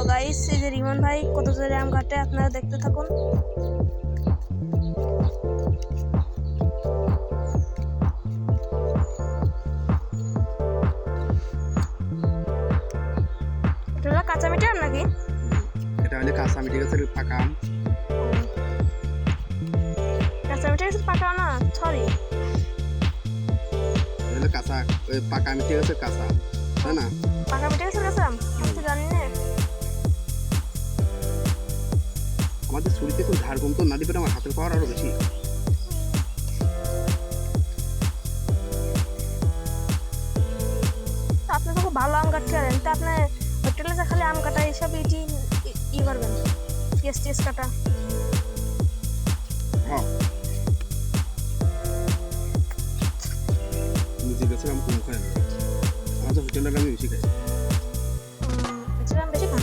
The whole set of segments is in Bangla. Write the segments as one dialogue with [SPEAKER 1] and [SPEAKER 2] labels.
[SPEAKER 1] তো গাইস এই যে রিমন ভাই কত জোরে আম কাটে আপনারা দেখতে থাকুন। এটা কাঁচা মিঠা নাকি?
[SPEAKER 2] এটা হলে কাঁচা মিঠে গাছের পাকা আম।
[SPEAKER 1] কাঁচা মিঠা গাছের পাকা না? সরি
[SPEAKER 2] এটা কাঁচা পাকা মিঠে গাছের কাঁচা তাই না?
[SPEAKER 1] পাকা মিঠা গাছের কাঁচা আমি তো জানি না।
[SPEAKER 2] আমাদের ছুরিতে খুব ধার কম তো না দিবে আমার হাতের পাওয়ার আরও বেশি।
[SPEAKER 1] আপনি তো খুব ভালো আম কাটতে পারেন। তো আপনি হোটেলে যা খালি আম কাটা হিসাবে এটি ই- করবেন। টেস টেস কাটা।
[SPEAKER 2] হ্যাঁ। নিজে গাছের আম কম খাই আমাদের হোটেলের আমি বেশি খাই।
[SPEAKER 1] বেশি খান।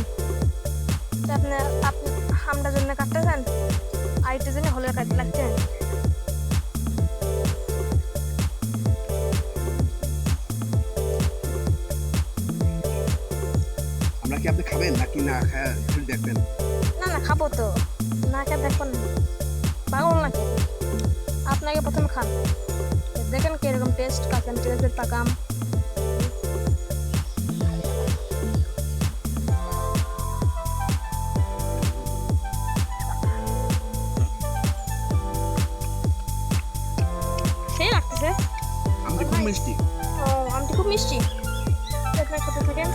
[SPEAKER 1] আপনি আপনি আমটার জন্য কাটতে চান? আইটের জন্য হলে কাটতে লাগতে
[SPEAKER 2] আমরা কি আপনি খাবেন নাকি না? খায় শুধু দেখবেন।
[SPEAKER 1] না না খাব তো। না খেয়ে দেখবেন না পাগল নাকি? আপনাকে প্রথমে খান। দেখেন কীরকম টেস্ট কাঁচা টেস্টের গাছের
[SPEAKER 2] মিষ্টি?
[SPEAKER 1] ও আমটি খুব মিষ্টি। দেখেন খেতে থাকেন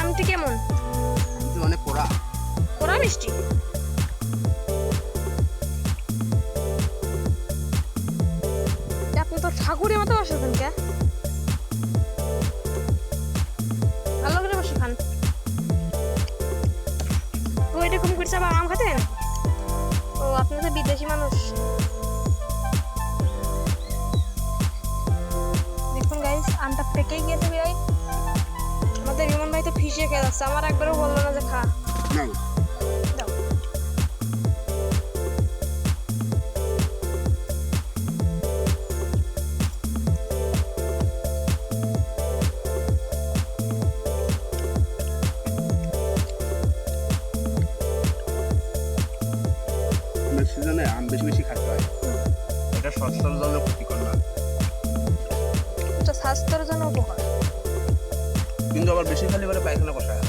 [SPEAKER 1] আমটি কেমন?
[SPEAKER 2] আমটি অনেক পোড়া।
[SPEAKER 1] ওরা মিষ্টি? আপনি তো ঠাকুরের মতো বসেছেন কে? এরকম করছে আম খাতেন ও আপনি তো বিদেশি মানুষ। দেখুন গাইস আমটা পেকেই গিয়েছে ভাই। আমাদের বিমান ভাই তো ফিসিয়ে খেয়ে যাচ্ছে। আমার একবারও বলল না যে খা।
[SPEAKER 2] আমের সিজনে আম বেশি বেশি খাতে হয়। এটা স্বাস্থ্যের জন্য ক্ষতিকর না।
[SPEAKER 1] এটা স্বাস্থ্যের জন্য উপকার।
[SPEAKER 2] কিন্তু আবার বেশি খালি বলে পায়খানা কষায়।